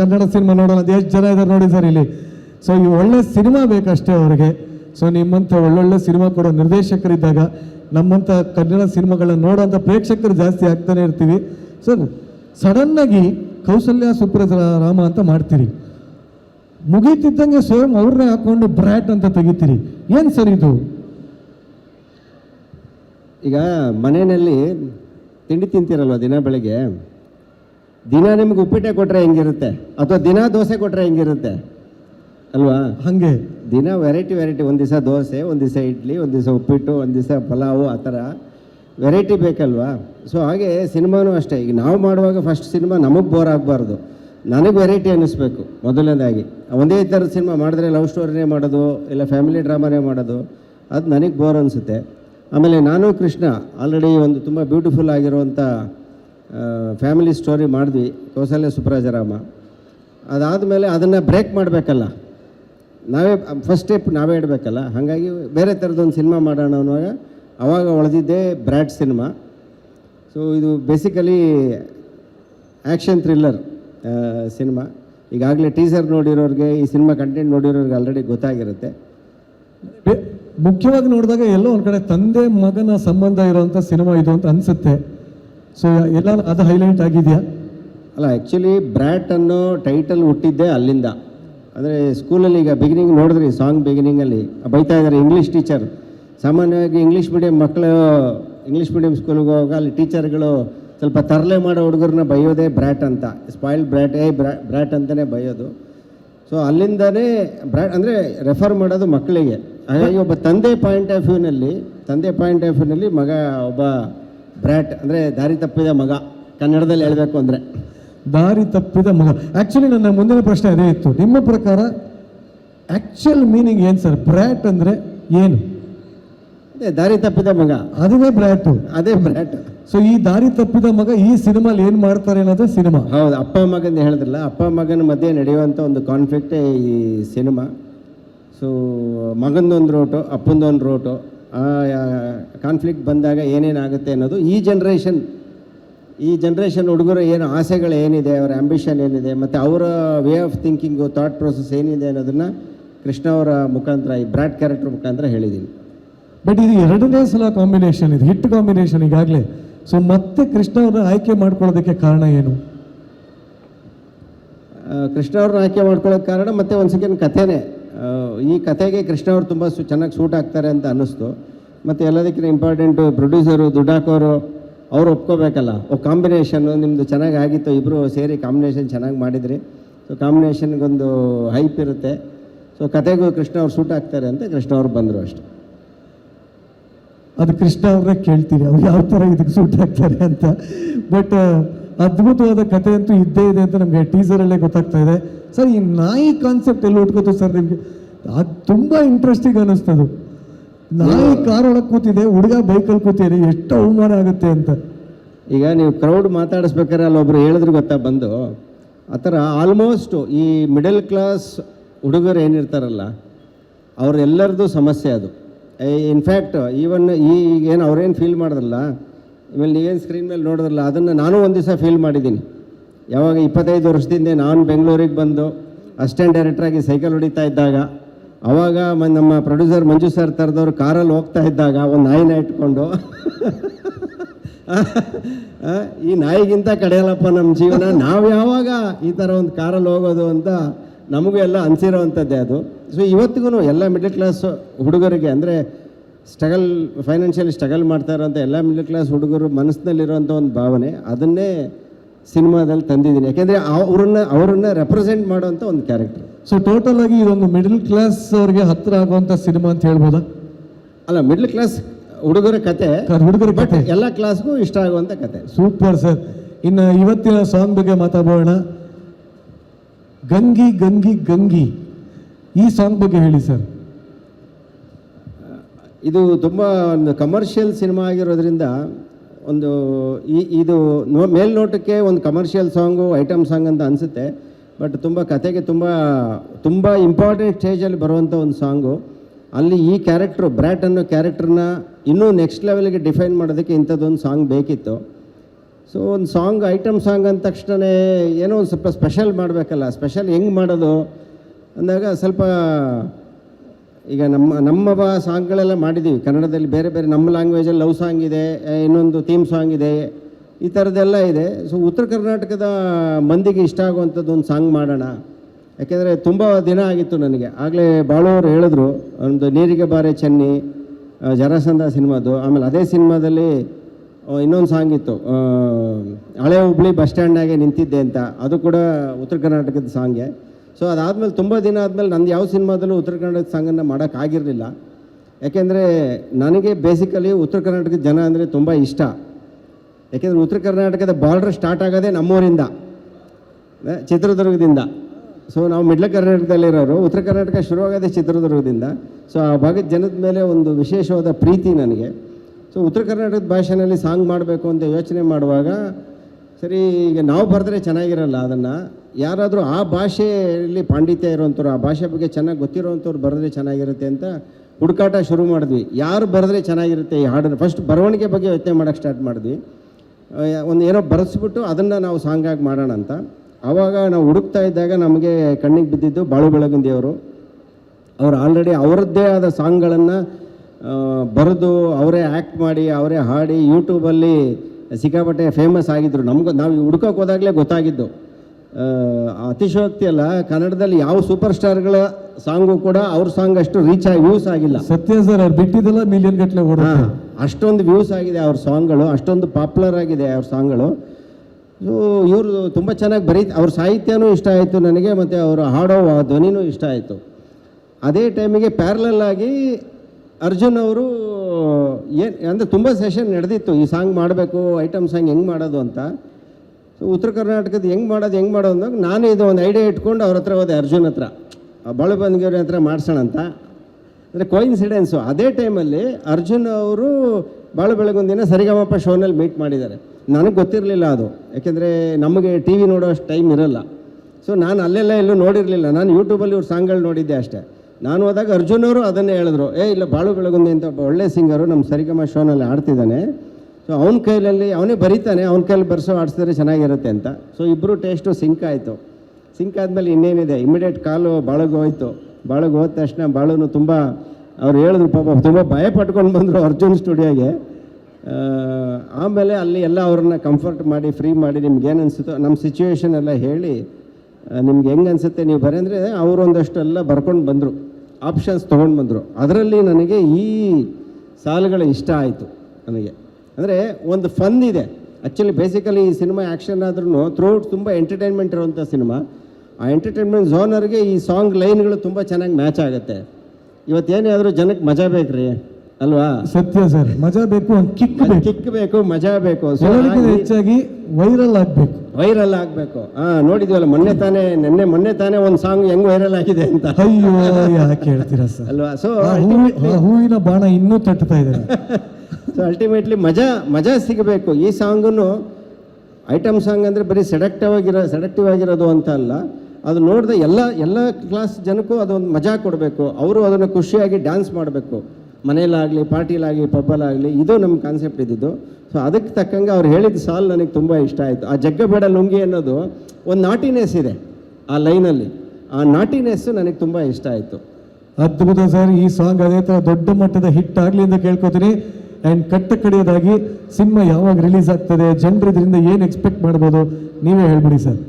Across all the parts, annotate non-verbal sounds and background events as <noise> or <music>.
Kannada cinema ನೋಡೋಣ ಅಂತ ಎಷ್ಟು ಜನ ಇದ್ದಾರೆ ನೋಡಿ ಸರ್ ಇಲ್ಲಿ. ಸೊ ಈ ಒಳ್ಳೆ ಸಿನಿಮಾ ಬೇಕಷ್ಟೇ ಅವರಿಗೆ. ಸೊ ನಿಮ್ಮಂಥ ಒಳ್ಳೊಳ್ಳೆ ಸಿನಿಮಾ ಕೊಡೋ ನಿರ್ದೇಶಕರಿದ್ದಾಗ ನಮ್ಮಂಥ ಕನ್ನಡ ಸಿನಿಮಾಗಳನ್ನ ನೋಡೋಂಥ ಪ್ರೇಕ್ಷಕರು ಜಾಸ್ತಿ ಆಗ್ತಾನೆ ಇರ್ತೀವಿ. ಸರ್ ಸಡನ್ನಾಗಿ ಕೌಸಲ್ಯ ಸುಪ್ರತ ರಾಮ ಅಂತ ಮಾಡ್ತೀರಿ. ಮುಗೀತಿದ್ದಂಗೆ ಸ್ವಯಂ ಅವ್ರನ್ನೇ ಹಾಕೊಂಡು ಬ್ರ್ಯಾಟ್ ಅಂತ ತೆಗಿತೀರಿ. ಏನು ಸರ್ ಇದು? ಈಗ ಮನೆಯಲ್ಲಿ ತಿಂಡಿ ತಿಂತೀರಲ್ವ ದಿನ ಬೆಳಿಗ್ಗೆ? ದಿನ ನಿಮ್ಗೆ ಉಪ್ಪಿಟ್ಟೆ ಕೊಟ್ಟರೆ ಹೆಂಗಿರುತ್ತೆ? ಅಥವಾ ದಿನ ದೋಸೆ ಕೊಟ್ಟರೆ ಹೆಂಗಿರುತ್ತೆ? ಅಲ್ವಾ? ಹಂಗೆ. ದಿನ ವೆರೈಟಿ ವೆರೈಟಿ ಒಂದು ದಿವಸ ದೋಸೆ ಒಂದು ದಿವಸ ಇಡ್ಲಿ ಒಂದು ದಿವಸ ಉಪ್ಪಿಟ್ಟು ಒಂದು ದಿವಸ ಪಲಾವು ಆ ಥರ ವೆರೈಟಿ ಬೇಕಲ್ವಾ? ಸೊ ಹಾಗೆ ಸಿನಿಮಾನೂ ಅಷ್ಟೇ. ಈಗ ನಾವು ಮಾಡುವಾಗ ಫಸ್ಟ್ ಸಿನಿಮಾ ನಮಗೆ ಬೋರ್ ಆಗಬಾರ್ದು. ನನಗೆ ವೆರೈಟಿ ಅನ್ನಿಸ್ಬೇಕು ಮೊದಲನೇದಾಗಿ. ಒಂದೇ ಥರದ ಸಿನಿಮಾ ಮಾಡಿದ್ರೆ ಲವ್ ಸ್ಟೋರಿನೇ ಮಾಡೋದು ಇಲ್ಲ ಫ್ಯಾಮಿಲಿ ಡ್ರಾಮಾನೇ ಮಾಡೋದು ಅದು ನನಗೆ ಬೋರ್ ಅನಿಸುತ್ತೆ. ಆಮೇಲೆ ನಾನು ಕೃಷ್ಣ ಆಲ್ರೆಡಿ ಒಂದು ತುಂಬ ಬ್ಯೂಟಿಫುಲ್ ಆಗಿರುವಂಥ ಫ್ಯಾಮಿಲಿ ಸ್ಟೋರಿ ಮಾಡಿದ್ವಿ, ಕೌಸಲ್ಯ ಸುಪ್ರಾಜರಾಮ ಅದಾದಮೇಲೆ ಅದನ್ನು ಬ್ರೇಕ್ ಮಾಡಬೇಕಲ್ಲ. ನಾವೇ ಫಸ್ಟ್ ಸ್ಟೆಪ್ ನಾವೇ ಇಡಬೇಕಲ್ಲ. ಹಾಗಾಗಿ ಬೇರೆ ಥರದೊಂದು ಸಿನಿಮಾ ಮಾಡೋಣ ಅನ್ನುವಾಗ ಅವಾಗ ಒಳೆದಿದ್ದೇ ಬ್ರ್ಯಾಡ್ ಸಿನಿಮಾ ಸೊ ಇದು ಬೇಸಿಕಲಿ ಆ್ಯಕ್ಷನ್ ಥ್ರಿಲ್ಲರ್ ಸಿನಿಮಾ ಈಗಾಗಲೇ ಟೀಸರ್ ನೋಡಿರೋರಿಗೆ, ಈ ಸಿನಿಮಾ ಕಂಟೆಂಟ್ ನೋಡಿರೋರಿಗೆ ಆಲ್ರೆಡಿ ಗೊತ್ತಾಗಿರುತ್ತೆ. ಮುಖ್ಯವಾಗಿ ನೋಡಿದಾಗ ಎಲ್ಲೋ ಒಂದು ಕಡೆ ತಂದೆ ಮಗನ ಸಂಬಂಧ ಇರುವಂತ ಸಿನಿಮಾ ಇದು ಅಂತ ಅನ್ಸುತ್ತೆ. ಸೊ ಎಲ್ಲ ಅದು ಹೈಲೈಟ್ ಆಗಿದೆಯಾ? ಅಲ್ಲ ಆ್ಯಕ್ಚುಲಿ ಬ್ರ್ಯಾಟ್ ಅನ್ನೋ ಟೈಟಲ್ ಹುಟ್ಟಿದ್ದೆ ಅಲ್ಲಿಂದ. ಅಂದರೆ ಸ್ಕೂಲಲ್ಲಿ ಈಗ ಬಿಗಿನಿಂಗ್ ನೋಡಿದ್ರಿ ಸಾಂಗ್ ಬಿಗಿನಿಂಗಲ್ಲಿ ಬೈತಾ ಇದ್ದಾರೆ ಇಂಗ್ಲೀಷ್ ಟೀಚರ್ ಸಾಮಾನ್ಯವಾಗಿ ಇಂಗ್ಲೀಷ್ ಮೀಡಿಯಂ ಮಕ್ಕಳು ಇಂಗ್ಲೀಷ್ ಮೀಡಿಯಂ ಸ್ಕೂಲಿಗೆ ಹೋಗುವಾಗ ಅಲ್ಲಿ ಟೀಚರ್ಗಳು ಸ್ವಲ್ಪ ತರಲೆ ಮಾಡೋ ಹುಡುಗರನ್ನ ಬೈಯೋದೇ ಬ್ರ್ಯಾಟ್ ಅಂತ. ಸ್ಪಾಯಿಲ್ಡ್ ಬ್ರ್ಯಾಟ್ ಏ ಬ್ರ್ಯಾ ಬ್ರ್ಯಾಟ್ ಅಂತಲೇ ಬೈಯೋದು. ಸೊ ಅಲ್ಲಿಂದನೇ ಬ್ರ್ಯಾಟ್ ಅಂದರೆ ರೆಫರ್ ಮಾಡೋದು ಮಕ್ಕಳಿಗೆ. ಹಾಗಾಗಿ ಒಬ್ಬ ತಂದೆ ಪಾಯಿಂಟ್ ಆಫ್ ವ್ಯೂನಲ್ಲಿ ತಂದೆ ಪಾಯಿಂಟ್ ಆಫ್ ವ್ಯೂನಲ್ಲಿ ಮಗ, ಒಬ್ಬ ಬ್ರ್ಯಾಟ್ ಅಂದರೆ ದಾರಿ ತಪ್ಪಿದ ಮಗ. ಕನ್ನಡದಲ್ಲಿ ಹೇಳಬೇಕು ಅಂದರೆ. ದಾರಿ ತಪ್ಪಿದ ಮಗ. ಆ್ಯಕ್ಚುಲಿ ನನ್ನ ಮುಂದಿನ ಪ್ರಶ್ನೆ ಅದೇ ಇತ್ತು. ನಿಮ್ಮ ಪ್ರಕಾರ ಆಕ್ಚುಯಲ್ ಮೀನಿಂಗ್ ಏನು ಸರ್ ಬ್ರ್ಯಾಟ್ ಅಂದ್ರೆ ಏನು? ಅದೇ ದಾರಿ ತಪ್ಪಿದ ಮಗ. ಅದೇ ಬ್ರ್ಯಾಟು. ಅದೇ ಬ್ರ್ಯಾಟ್. ಸೊ ಈ ದಾರಿ ತಪ್ಪಿದ ಮಗ ಈ ಸಿನಿಮಾಲಿ ಏನು ಮಾಡ್ತಾರೆ ಅನ್ನೋದು ಸಿನಿಮಾ. ಹೌದು ಅಪ್ಪ ಮಗನ ಹೇಳಿದ್ರಲ್ಲ ಅಪ್ಪ ಮಗನ ಮಧ್ಯೆ ನಡೆಯುವಂಥ ಒಂದು ಕಾನ್ಫ್ಲಿಕ್ಟೇ ಈ ಸಿನಿಮಾ. ಸೊ ಮಗಂದೊಂದು ರೋಟು ಅಪ್ಪಂದೊಂದು ರೋಟು ಕಾನ್ಫ್ಲಿಕ್ಟ್ ಬಂದಾಗ ಏನೇನಾಗುತ್ತೆ ಅನ್ನೋದು ಈ ಜನ್ರೇಷನ್ ಈ ಜನ್ರೇಷನ್ ಹುಡುಗರ ಏನು ಆಸೆಗಳು ಏನಿದೆ ಅವರ ಆ್ಯಂಬಿಷನ್ ಏನಿದೆ ಮತ್ತು ಅವರ way of thinking thought process ಏನಿದೆ ಅನ್ನೋದನ್ನು ಕೃಷ್ಣ ಅವರ ಮುಖಾಂತರ ಈ ಬ್ರಾಡ್ ಕ್ಯಾರೆಕ್ಟರ್ ಮುಖಾಂತರ ಹೇಳಿದ್ದೀನಿ ಬಟ್ ಇದು ಎರಡನೇ ಸಲ ಕಾಂಬಿನೇಷನ್ ಇದು ಹಿಟ್ ಕಾಂಬಿನೇಷನ್ ಈಗಾಗಲೇ. ಸೊ ಮತ್ತೆ ಕೃಷ್ಣ ಅವ್ರನ್ನ ಆಯ್ಕೆ ಮಾಡ್ಕೊಳ್ಳೋದಕ್ಕೆ ಕಾರಣ ಏನು? ಕೃಷ್ಣ ಅವ್ರನ್ನ ಆಯ್ಕೆ ಮಾಡ್ಕೊಳ್ಳೋಕೆ ಕಾರಣ ಮತ್ತೆ ಒಂದು ಸೆಕೆಂಡ್ ಕಥೆನೇ. ಈ ಕಥೆಗೆ ಕೃಷ್ಣ ಅವ್ರು ತುಂಬ ಸು ಚೆನ್ನಾಗಿ ಸೂಟ್ ಆಗ್ತಾರೆ ಅಂತ ಅನ್ನಿಸ್ತು. ಮತ್ತು ಎಲ್ಲದಕ್ಕಿಂತ ಇಂಪಾರ್ಟೆಂಟು ಪ್ರೊಡ್ಯೂಸರು ದುಡ್ಡಾಕೋರು ಅವ್ರು ಒಪ್ಕೋಬೇಕಲ್ಲ. ಓ ಕಾಂಬಿನೇಷನ್ನು ನಿಮ್ಮದು ಚೆನ್ನಾಗಿ ಆಗಿತ್ತು ಇಬ್ಬರು ಸೇರಿ ಕಾಂಬಿನೇಷನ್ ಚೆನ್ನಾಗಿ ಮಾಡಿದ್ರಿ. ಸೊ ಕಾಂಬಿನೇಷನ್ಗೊಂದು ಹೈಪ್ ಇರುತ್ತೆ. ಸೊ ಕತೆಗೂ ಕೃಷ್ಣ ಅವ್ರು ಸೂಟ್ ಆಗ್ತಾರೆ ಅಂತ ಕೃಷ್ಣ ಅವ್ರು ಬಂದರು ಅಷ್ಟೆ. ಅದು ಕೃಷ್ಣ ಅವ್ರನ್ನ ಕೇಳ್ತೀರಿ, ಅವ್ರು ಯಾವ ಥರ ಇದಕ್ಕೆ ಸೂಟ್ ಆಗ್ತಾರೆ ಅಂತ. ಬಟ್ ಅದ್ಭುತವಾದ ಕಥೆ ಅಂತೂ ಇದ್ದೇ ಇದೆ ಅಂತ ನಮಗೆ ಟೀಸರಲ್ಲೇ ಗೊತ್ತಾಗ್ತಾ ಇದೆ. ಸರ್ ಈ ನಾಯಿ ಕಾನ್ಸೆಪ್ಟ್ ಎಲ್ಲಿ ಉಟ್ಕೋತು ಸರ್ ನಿಮಗೆ? ಅದು ತುಂಬ ಇಂಟ್ರೆಸ್ಟಿಂಗ್ ಅನ್ನಿಸ್ತದು. ನಾಯಿ ಕಾರ್ ಒಳಗೆ ಕೂತಿದೆ ಹುಡುಗ ಬೈಕಲ್ಲಿ ಕೂತಿದೆ ಎಷ್ಟು ಅವಮಾನ ಆಗುತ್ತೆ ಅಂತ. ಈಗ ನೀವು ಕ್ರೌಡ್ ಮಾತಾಡಿಸ್ಬೇಕಾದ್ರೆ ಅಲ್ಲೊಬ್ರು ಹೇಳಿದ್ರು ಗೊತ್ತಾ ಬಂದು? ಆ ಥರ ಆಲ್ಮೋಸ್ಟ್ ಈ ಮಿಡಲ್ ಕ್ಲಾಸ್ ಹುಡುಗರು ಏನಿರ್ತಾರಲ್ಲ ಅವರೆಲ್ಲರದು ಸಮಸ್ಯೆ ಅದು. ಇನ್ಫ್ಯಾಕ್ಟ್ ಈವನ್ ಈ ಏನು ಅವ್ರೇನು ಫೀಲ್ ಮಾಡಿದ್ರಲ್ಲ ಆಮೇಲೆ ನೀವೇನು ಸ್ಕ್ರೀನ್ ಮೇಲೆ ನೋಡಿದ್ರಲ್ಲ, ಅದನ್ನು ನಾನು ಒಂದು ದಿವಸ ಫೀಲ್ ಮಾಡಿದ್ದೀನಿ. ಯಾವಾಗ ಇಪ್ಪತ್ತೈದು ವರ್ಷದಿಂದ ನಾನು ಬೆಂಗಳೂರಿಗೆ ಬಂದು ಅಸಿಸ್ಟೆಂಟ್ ಡೈರೆಕ್ಟ್ರಾಗಿ ಸೈಕಲ್ ಹೊಡಿತಾ ಇದ್ದಾಗ, ಅವಾಗ ಮ- ನಮ್ಮ ಪ್ರೊಡ್ಯೂಸರ್ ಮಂಜು ಸರ್ ಥರದವ್ರು ಕಾರಲ್ಲಿ ಹೋಗ್ತಾ ಇದ್ದಾಗ ಒಂದು ನಾಯಿನ ಇಟ್ಕೊಂಡು <laughs> ಈ ನಾಯಿಗಿಂತ ಕಡೆಯಲ್ಲಪ್ಪ ನಮ್ಮ ಜೀವನ, ನಾವು ಯಾವಾಗ ಈ ಥರ ಒಂದು ಕಾರಲ್ಲಿ ಹೋಗೋದು ಅಂತ ನಮಗೂ ಎಲ್ಲ ಅನಿಸಿರೋವಂಥದ್ದೇ ಅದು. ಸೊ ಇವತ್ತಿಗೂ ಎಲ್ಲ ಮಿಡಲ್ ಕ್ಲಾಸ್ ಹುಡುಗರಿಗೆ, ಅಂದರೆ ಸ್ಟ್ರಗಲ್ ಫೈನಾನ್ಷಿಯಲಿ ಸ್ಟ್ರಗಲ್ ಮಾಡ್ತಾ ಇರೋಂಥ ಎಲ್ಲ ಮಿಡಲ್ ಕ್ಲಾಸ್ ಹುಡುಗರು ಮನಸ್ಸಿನಲ್ಲಿರುವಂಥ ಒಂದು ಭಾವನೆ ಅದನ್ನೇ ಸಿನಿಮಾದಲ್ಲಿ ತಂದಿದ್ದೀನಿ. ಯಾಕೆಂದರೆ ಅವ್ರನ್ನ ಅವರನ್ನ ರೆಪ್ರೆಸೆಂಟ್ ಮಾಡುವಂಥ ಒಂದು ಕ್ಯಾರೆಕ್ಟರ್ ಸೊ ಟೋಟಲ್ ಆಗಿ ಇದೊಂದು ಮಿಡಲ್ ಕ್ಲಾಸ್ ಅವ್ರಿಗೆ ಹತ್ತಿರ ಆಗುವಂಥ ಸಿನಿಮಾ ಅಂತ ಹೇಳ್ಬೋದಾ? ಅಲ್ಲ ಮಿಡ್ಲ್ ಕ್ಲಾಸ್ ಹುಡುಗರ ಕತೆ ಹುಡುಗರ ಬಟ್ ಕತೆ. ಎಲ್ಲ ಕ್ಲಾಸ್ಗೂ ಇಷ್ಟ ಆಗುವಂಥ ಕತೆ. ಸೂಪರ್ ಸರ್ ಇನ್ನು ಇವತ್ತಿನ ಸಾಂಗ್ ಬಗ್ಗೆ ಮಾತಾಡೋಣ ಗಂಗಿ ಗಂಗಿ ಗಂಗಿ. ಈ ಸಾಂಗ್ ಬಗ್ಗೆ ಹೇಳಿ ಸರ್ ಇದು ತುಂಬ ಒಂದು ಕಮರ್ಷಿಯಲ್ ಸಿನಿಮಾ ಆಗಿರೋದ್ರಿಂದ ಒಂದು ಈ, ಇದು ನೋ, ಮೇಲ್ನೋಟಕ್ಕೆ ಒಂದು ಕಮರ್ಷಿಯಲ್ ಸಾಂಗು ಐಟಮ್ ಸಾಂಗ್ ಅಂತ ಅನಿಸುತ್ತೆ. ಬಟ್ ತುಂಬ ಕತೆಗೆ ತುಂಬ ತುಂಬ ಇಂಪಾರ್ಟೆಂಟ್ ಸ್ಟೇಜಲ್ಲಿ ಬರುವಂಥ ಒಂದು ಸಾಂಗು ಅಲ್ಲಿ ಈ ಕ್ಯಾರೆಕ್ಟ್ರು ಬ್ರ್ಯಾಟ್ ಅನ್ನೋ ಕ್ಯಾರೆಕ್ಟ್ರನ್ನ ಇನ್ನೂ ನೆಕ್ಸ್ಟ್ ಲೆವೆಲ್ಗೆ ಡಿಫೈನ್ ಮಾಡೋದಕ್ಕೆ ಇಂಥದ್ದೊಂದು ಸಾಂಗ್ ಬೇಕಿತ್ತು. ಸೊ ಒಂದು ಸಾಂಗ್ ಐಟಮ್ ಸಾಂಗ್ ಅಂದ ತಕ್ಷಣ ಏನೋ ಒಂದು ಸ್ವಲ್ಪ ಸ್ಪೆಷಲ್ ಮಾಡಬೇಕಲ್ಲ ಸ್ಪೆಷಲ್ ಹೆಂಗೆ ಮಾಡೋದು? ಅಂದಾಗ ಸ್ವಲ್ಪ ಈಗ ನಮ್ಮ ನಮ್ಮ ಸಾಂಗ್ಗಳೆಲ್ಲ ಮಾಡಿದ್ದೀವಿ ಕನ್ನಡದಲ್ಲಿ ಬೇರೆ ಬೇರೆ ನಮ್ಮ ಲ್ಯಾಂಗ್ವೇಜಲ್ಲಿ ಲವ್ ಸಾಂಗ್ ಇದೆ ಇನ್ನೊಂದು ಥೀಮ್ ಸಾಂಗ್ ಇದೆ, ಈ ಥರದ್ದೆಲ್ಲ ಇದೆ. ಸೊ ಉತ್ತರ ಕರ್ನಾಟಕದ ಮಂದಿಗೆ ಇಷ್ಟ ಆಗುವಂಥದ್ದು ಒಂದು ಸಾಂಗ್ ಮಾಡೋಣ. ಯಾಕೆಂದರೆ ತುಂಬ ದಿನ ಆಗಿತ್ತು ನನಗೆ. ಆಗಲೇ ಬಾಳೋರು ಹೇಳಿದ್ರು, ಒಂದು ನೀರಿಗೆ ಬಾರೆ ಚೆನ್ನಿ ಜರಾಸಂದ ಜರಾಸಂಧ ಸಿನಿಮಾದು. ಆಮೇಲೆ ಅದೇ ಸಿನಿಮಾದಲ್ಲಿ ಇನ್ನೊಂದು ಸಾಂಗ್ ಇತ್ತು ಹಳೆ ಹುಬ್ಳಿ ಬಸ್ ಸ್ಟ್ಯಾಂಡ್ನಾಗೆ ನಿಂತಿದ್ದೆ ಅಂತ. ಅದು ಕೂಡ ಉತ್ತರ ಕರ್ನಾಟಕದ ಸಾಂಗೆ ಸೊ ಅದಾದಮೇಲೆ ತುಂಬ ದಿನ ಆದಮೇಲೆ ನಂದು ಯಾವ ಸಿನಿಮಾದಲ್ಲೂ ಉತ್ತರ ಕನ್ನಡದ ಸಾಂಗನ್ನು ಮಾಡೋಕ್ಕಾಗಿರಲಿಲ್ಲ ಯಾಕೆಂದರೆ ನನಗೆ ಬೇಸಿಕಲಿ ಉತ್ತರ ಕರ್ನಾಟಕದ ಜನ ಅಂದರೆ ತುಂಬ ಇಷ್ಟ. ಯಾಕೆಂದರೆ ಉತ್ತರ ಕರ್ನಾಟಕದ ಬಾರ್ಡ್ರ್ ಸ್ಟಾರ್ಟ್ ಆಗೋದೇ ನಮ್ಮೂರಿಂದ ಚಿತ್ರದುರ್ಗದಿಂದ. ಸೊ ನಾವು ಮಿಡ್ಲ ಕರ್ನಾಟಕದಲ್ಲಿರೋರು ಉತ್ತರ ಕರ್ನಾಟಕ ಶುರುವಾಗೋದೇ ಚಿತ್ರದುರ್ಗದಿಂದ. ಸೊ ಆ ಭಾಗದ ಜನದ ಮೇಲೆ ಒಂದು ವಿಶೇಷವಾದ ಪ್ರೀತಿ ನನಗೆ. ಸೊ ಉತ್ತರ ಕರ್ನಾಟಕದ ಭಾಷೆನಲ್ಲಿ ಸಾಂಗ್ ಮಾಡಬೇಕು ಅಂತ ಯೋಚನೆ ಮಾಡುವಾಗ ಸರಿ, ಈಗ ನಾವು ಬರೆದ್ರೆ ಚೆನ್ನಾಗಿರಲ್ಲ ಅದನ್ನು. ಯಾರಾದರೂ ಆ ಭಾಷೆಯಲ್ಲಿ ಪಾಂಡಿತ್ಯ ಇರೋವಂಥವ್ರು, ಆ ಭಾಷೆ ಬಗ್ಗೆ ಚೆನ್ನಾಗಿ ಗೊತ್ತಿರೋವಂಥವ್ರು ಬರೆದ್ರೆ ಚೆನ್ನಾಗಿರುತ್ತೆ ಅಂತ ಹುಡುಕಾಟ ಶುರು ಮಾಡಿದ್ವಿ. ಯಾರು ಬರೆದ್ರೆ ಚೆನ್ನಾಗಿರುತ್ತೆ ಈ ಹಾಡನ್ನು? ಫಸ್ಟ್ ಬರವಣಿಗೆ ಬಗ್ಗೆ ಯೋಚನೆ ಮಾಡೋಕ್ಕೆ ಸ್ಟಾರ್ಟ್ ಮಾಡಿದ್ವಿ. ಒಂದು ಏನೋ ಬರೆಸ್ಬಿಟ್ಟು ಅದನ್ನು ನಾವು ಸಾಂಗ್ ಆಗಿ ಮಾಡೋಣ ಅಂತ. ಆವಾಗ ನಾವು ಹುಡುಕ್ತಾ ಇದ್ದಾಗ ನಮಗೆ ಕಣ್ಣಿಗೆ ಬಿದ್ದಿದ್ದು ಬಾಳು ಬೆಳಗುಂದಿಯವರು ಅವರು ಆಲ್ರೆಡಿ ಅವರದ್ದೇ ಆದ ಸಾಂಗ್ಗಳನ್ನು ಬರೆದು ಅವರೇ ಆ್ಯಕ್ಟ್ ಮಾಡಿ, ಅವರೇ ಹಾಡಿ ಯೂಟ್ಯೂಬಲ್ಲಿ ಸಿಕ್ಕಾಪಟ್ಟೆ ಫೇಮಸ್ ಆಗಿದ್ದರು ನಮ್ಗೆ ನಾವು ಹುಡ್ಕೋಕೆ ಹೋದಾಗಲೇ ಗೊತ್ತಾಗಿದ್ದು. ಅತಿಶಯೋಕ್ತಿ ಅಲ್ಲ ಕನ್ನಡದಲ್ಲಿ ಯಾವ ಸೂಪರ್ ಸ್ಟಾರ್ಗಳ ಸಾಂಗು ಕೂಡ ಅವ್ರ ಸಾಂಗ್ ಅಷ್ಟು ರೀಚ್ ಆಗಿ ವ್ಯೂಸ್ ಆಗಿಲ್ಲ. ಸತ್ಯ ಸರ್ ಅವ್ರು ಬಿಟ್ಟಿದ್ದಲ್ಲ ಮಿಲಿಯನ್ ಗಟ್ಟಲೆ ಓಡುತ್ತೆ ಅಷ್ಟೊಂದು ವ್ಯೂಸ್ ಆಗಿದೆ ಅವ್ರ ಸಾಂಗ್ಗಳು ಅಷ್ಟೊಂದು ಪಾಪ್ಯುಲರ್ ಆಗಿದೆ ಅವ್ರ ಸಾಂಗ್ಗಳು. ಸೊ ಇವರು ತುಂಬ ಚೆನ್ನಾಗಿ ಬರೀ ಅವ್ರ ಸಾಹಿತ್ಯನೂ ಇಷ್ಟ ಆಯಿತು ನನಗೆ ಮತ್ತು ಅವರು ಹಾಡೋ ಧ್ವನಿನೂ ಇಷ್ಟ ಆಯಿತು. ಅದೇ ಟೈಮಿಗೆ ಪ್ಯಾರಲಲ್ ಆಗಿ ಅರ್ಜುನ್ ಅವರು, ಏನು, ಅಂದರೆ ತುಂಬ ಸೆಷನ್ ನಡೆದಿತ್ತು. ಈ ಸಾಂಗ್ ಮಾಡಬೇಕು ಐಟಮ್ ಸಾಂಗ್ ಹೆಂಗೆ ಮಾಡೋದು ಅಂತ. ಸೊ ಉತ್ತರ ಕರ್ನಾಟಕದ ಹೆಂಗೆ ಮಾಡೋದು ಹೆಂಗೆ ಮಾಡೋದು ಅಂದಾಗ ನಾನು ಇದು ಒಂದು ಐಡಿಯಾ ಇಟ್ಕೊಂಡು ಅವ್ರ ಹತ್ರ ಹೋದೆ ಅರ್ಜುನ್ ಹತ್ರ. ಬಾಳು ಬಂದ್ಗಿವ್ರ ಹತ್ರ ಮಾಡ್ಸೋಣ ಅಂತ. ಅಂದರೆ ಕೋಯಿನ್ಸಿಡೆನ್ಸು ಅದೇ ಟೈಮಲ್ಲಿ ಅರ್ಜುನ್ ಅವರು ಭಾಳ ಬೆಳಗೊಂದಿನ ಸರಿಗಮಪ್ಪ ಶೋನಲ್ಲಿ ಮೀಟ್ ಮಾಡಿದ್ದಾರೆ. ನನಗೆ ಗೊತ್ತಿರಲಿಲ್ಲ ಅದು. ಯಾಕೆಂದರೆ ನಮಗೆ ಟಿ ವಿ ನೋಡೋ ಅಷ್ಟು ಟೈಮ್ ಇರಲ್ಲ. ಸೊ ನಾನು ಅಲ್ಲೆಲ್ಲ ಎಲ್ಲೂ ನೋಡಿರಲಿಲ್ಲ. ನಾನು ಯೂಟ್ಯೂಬಲ್ಲಿ ಇವ್ರ ಸಾಂಗ್ಗಳು ನೋಡಿದ್ದೆ ಅಷ್ಟೇ. ನಾನು ಹೋದಾಗ ಅರ್ಜುನ್ ಅವರು ಅದನ್ನೇ ಹೇಳಿದ್ರು, ಏ, ಇಲ್ಲ, ಬಾಳು ಬೆಳಗುಂದಿ ಅಂತ ಒಬ್ಬ ಒಳ್ಳೆ ಸಿಂಗರು ನಮ್ಮ ಸರಿಗಮ ಶೋನಲ್ಲಿ ಆಡ್ತಿದ್ದಾನೆ. ಸೊ ಅವನ ಕೈಯಲ್ಲಿ ಅವನೇ ಬರೀತಾನೆ, ಅವನ ಕೈಯಲ್ಲಿ ಬರ್ಸೋ ಆಡಿಸಿದ್ರೆ ಚೆನ್ನಾಗಿರುತ್ತೆ ಅಂತ. ಸೊ ಇಬ್ಬರು ಟೇಸ್ಟು ಸಿಂಕ್ ಆಯಿತು. ಸಿಂಕ್ ಆದಮೇಲೆ ಇನ್ನೇನಿದೆ? ಇಮಿಡಿಯೇಟ್ ಕಾಲು ಬಾಳಗೆ ಹೋಯ್ತು. ಬಾಳಗೆ ಹೋದ ತಕ್ಷಣ ಬಾಳುನು ತುಂಬ, ಅವ್ರು ಹೇಳಿದ್ರು, ಪಾಪ, ತುಂಬ ಭಯ ಪಟ್ಕೊಂಡು ಬಂದರು ಅರ್ಜುನ್ ಸ್ಟುಡಿಯೋಗೆ. ಆಮೇಲೆ ಅಲ್ಲಿ ಎಲ್ಲ ಅವ್ರನ್ನ ಕಂಫರ್ಟ್ ಮಾಡಿ ಫ್ರೀ ಮಾಡಿ ನಿಮ್ಗೆ ಏನು ಅನಿಸುತ್ತೋ ನಮ್ಮ ಸಿಚುವೇಶನ್ ಎಲ್ಲ ಹೇಳಿ ನಿಮ್ಗೆ ಹೆಂಗೆ ಅನಿಸುತ್ತೆ ನೀವು ಬರೀ ಅವರೊಂದಷ್ಟು ಅವರು ಒಂದಷ್ಟೆಲ್ಲ ಬರ್ಕೊಂಡು ಬಂದರು. ಆಪ್ಷನ್ಸ್ ತೊಗೊಂಡು ಬಂದರು. ಅದರಲ್ಲಿ ನನಗೆ ಈ ಸಾಲುಗಳು ಇಷ್ಟ ಆಯಿತು ನನಗೆ. ಅಂದರೆ ಒಂದು ಫನ್ ಇದೆ. ಆ್ಯಕ್ಚುಲಿ ಬೇಸಿಕಲಿ ಈ ಸಿನಿಮಾ ಆ್ಯಕ್ಷನ್ ಆದ್ರೂ ಥ್ರೂಔಟ್ ತುಂಬ ಎಂಟರ್ಟೈನ್ಮೆಂಟ್ ಇರುವಂಥ ಸಿನಿಮಾ ಆ ಎಂಟರ್ಟೈನ್ಮೆಂಟ್ ಝೋನರ್ಗೆ ಈ ಸಾಂಗ್ ಲೈನ್ಗಳು ತುಂಬ ಚೆನ್ನಾಗಿ ಮ್ಯಾಚ್ ಆಗುತ್ತೆ. ಇವತ್ತೇನೇ ಆದರೂ ಜನಕ್ಕೆ ಮಜಾ ಬೇಕ್ರಿ? ಅಲ್ವಾ? ಸತ್ಯ ಸರ್ ಮಜಾ ಬೇಕು ಕಿಕ್ ಬೇಕು. ಕಿಕ್ ಬೇಕು ಮಜಾ ಬೇಕು. ಹೆಚ್ಚಾಗಿ ವೈರಲ್ ಆಗ್ಬೇಕು. ವೈರಲ್ ಆಗಬೇಕು. ಹಾ ನೋಡಿದ್ವಲ್ಲ ಮೊನ್ನೆ ತಾನೇ ನಿನ್ನೆ ಮೊನ್ನೆ ತಾನೇ ಒಂದು ಸಾಂಗ್ ಹೆಂಗ್ ವೈರಲ್ ಆಗಿದೆ ಅಂತ. ಅಯ್ಯೋ ಯಾಕೆ ಹೇಳ್ತೀರಾ ಸರ್? ಅಲ್ವಾ? ಸೊ ಹೂವಿನ ಬಾಣ ಇನ್ನೂ ತಟ್ಟುತ್ತಾ ಇದ್ದಾರೆ ಸೊ ಅಲ್ಟಿಮೇಟ್ಲಿ ಮಜಾ ಮಜಾ ಸಿಗಬೇಕು. ಈ ಸಾಂಗನ್ನು ಐಟಮ್ ಸಾಂಗ್ ಅಂದರೆ ಬರೀ ಸೆಡಕ್ಟಿವ್ ಆಗಿರೋ ಸೆಡಕ್ಟಿವ್ ಆಗಿರೋದು ಅಂತ ಅಲ್ಲ. ಅದು ನೋಡಿದ ಎಲ್ಲ ಎಲ್ಲ ಕ್ಲಾಸ್ ಜನಕ್ಕೂ ಅದೊಂದು ಮಜಾ ಕೊಡಬೇಕು. ಅವರು ಅದನ್ನು ಖುಷಿಯಾಗಿ ಡ್ಯಾನ್ಸ್ ಮಾಡಬೇಕು. ಮನೇಲಾಗಲಿ ಪಾರ್ಟಿಲಾಗಲಿ ಪಬ್ಬಲಾಗಲಿ ಇದು ನಮ್ಮ ಕಾನ್ಸೆಪ್ಟ್ ಇದ್ದಿದ್ದು. ಸೊ ಅದಕ್ಕೆ ತಕ್ಕಂಗೆ ಅವ್ರು ಹೇಳಿದ ಸಾಲ್ ನನಗೆ ತುಂಬ ಇಷ್ಟ ಆಯಿತು. ಆ ಜಗ್ಗಬೇಡ ಲುಂಗಿ ಅನ್ನೋದು ಒಂದು ನಾಟಿನೆಸ್ ಇದೆ ಆ ಲೈನಲ್ಲಿ. ಆ ನಾಟಿನೆಸ್ಸು ನನಗೆ ತುಂಬ ಇಷ್ಟ ಆಯಿತು. ಅದ್ಭುತ ಸರ್ ಈ ಸಾಂಗ್ ಅದೇ ಥರ ದೊಡ್ಡ ಮಟ್ಟದ ಹಿಟ್ ಆಗಲಿ ಅಂತ ಕೇಳ್ಕೊತೀನಿ. ಆ್ಯಂಡ್ ಕಟ್ಟ ಕಡೆಯದಾಗಿ ಸಿನಿಮಾ ಯಾವಾಗ ರಿಲೀಸ್ ಆಗ್ತದೆ ಜನರು ಇದರಿಂದ ಏನು ಎಕ್ಸ್ಪೆಕ್ಟ್ ಮಾಡ್ಬೋದು ನೀವೇ ಹೇಳ್ಬಿಡಿ ಸರ್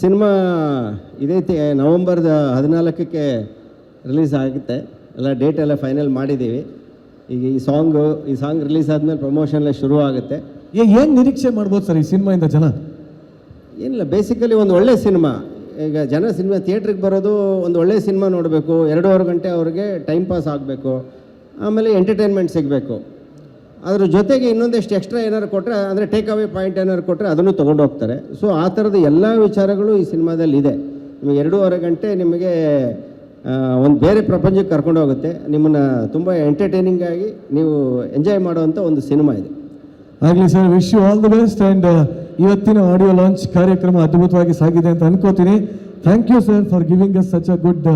ಸಿನಿಮಾ ಇದೇ ನವಂಬರ್ದ ಹದಿನಾಲ್ಕಕ್ಕೆ ರಿಲೀಸ್ ಆಗುತ್ತೆ. ಎಲ್ಲ ಡೇಟ್ ಎಲ್ಲ ಫೈನಲ್ ಮಾಡಿದ್ದೀವಿ. ಈಗ ಈ ಸಾಂಗು ಈ ಸಾಂಗ್ ರಿಲೀಸ್ ಆದಮೇಲೆ ಪ್ರಮೋಷನ್ ಎಲ್ಲ ಶುರು ಆಗುತ್ತೆ ಏನು ನಿರೀಕ್ಷೆ ಮಾಡ್ಬೋದು ಸರ್ ಈ ಸಿನಿಮಾಯಿಂದ ಜನ? ಏನಿಲ್ಲ ಬೇಸಿಕಲಿ ಒಂದು ಒಳ್ಳೆ ಸಿನಿಮಾ. ಈಗ ಜನ ಸಿನಿಮಾ ಥಿಯೇಟ್ರಿಗೆ ಬರೋದು ಒಂದು ಒಳ್ಳೆ ಸಿನಿಮಾ ನೋಡಬೇಕು. ಎರಡೂವರೆ ಗಂಟೆ ಅವ್ರಿಗೆ ಟೈಮ್ ಪಾಸ್ ಆಗಬೇಕು. ಆಮೇಲೆ ಎಂಟರ್ಟೈನ್ಮೆಂಟ್ ಸಿಗಬೇಕು. ಅದ್ರ ಜೊತೆಗೆ ಇನ್ನೊಂದಷ್ಟು ಎಕ್ಸ್ಟ್ರಾ ಏನಾರು ಕೊಟ್ಟರೆ ಅಂದರೆ ಟೇಕ್ ಅವೇ ಪಾಯಿಂಟ್ ಏನಾರು ಕೊಟ್ಟರೆ ಅದನ್ನು ತೊಗೊಂಡು ಹೋಗ್ತಾರೆ. ಸೊ ಆ ಥರದ ಎಲ್ಲ ವಿಚಾರಗಳು ಈ ಸಿನಿಮಾದಲ್ಲಿ ಇದೆ ನಿಮಗೆ ಎರಡೂವರೆ ಗಂಟೆ ನಿಮಗೆ ಒಂದು ಬೇರೆ ಪ್ರಪಂಚಕ್ಕೆ ಕರ್ಕೊಂಡು ಹೋಗುತ್ತೆ. ನಿಮ್ಮನ್ನು ತುಂಬ ಎಂಟರ್ಟೈನಿಂಗ್ ಆಗಿ ನೀವು ಎಂಜಾಯ್ ಮಾಡುವಂಥ ಒಂದು ಸಿನಿಮಾ ಇದೆ. ಆಗಲಿ sir wish you all the best and ಇವತ್ತಿನ ಆಡಿಯೋ ಲಾಂಚ್ ಕಾರ್ಯಕ್ರಮ ಅದ್ಭುತವಾಗಿ ಸಾಗಿದೆ ಅಂತ ಅನ್ಕೋತೀನಿ. Thank you sir for giving us such a good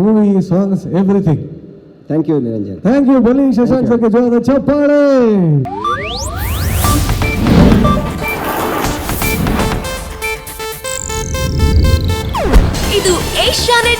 movie songs everything thank you Niranjan thank you Bali Shashank ಸರ್ಗೆ ಜೋದ ಚಪ್ಪಾಳೆ ಇದು ಏಷ್ಯಾನೆಟ್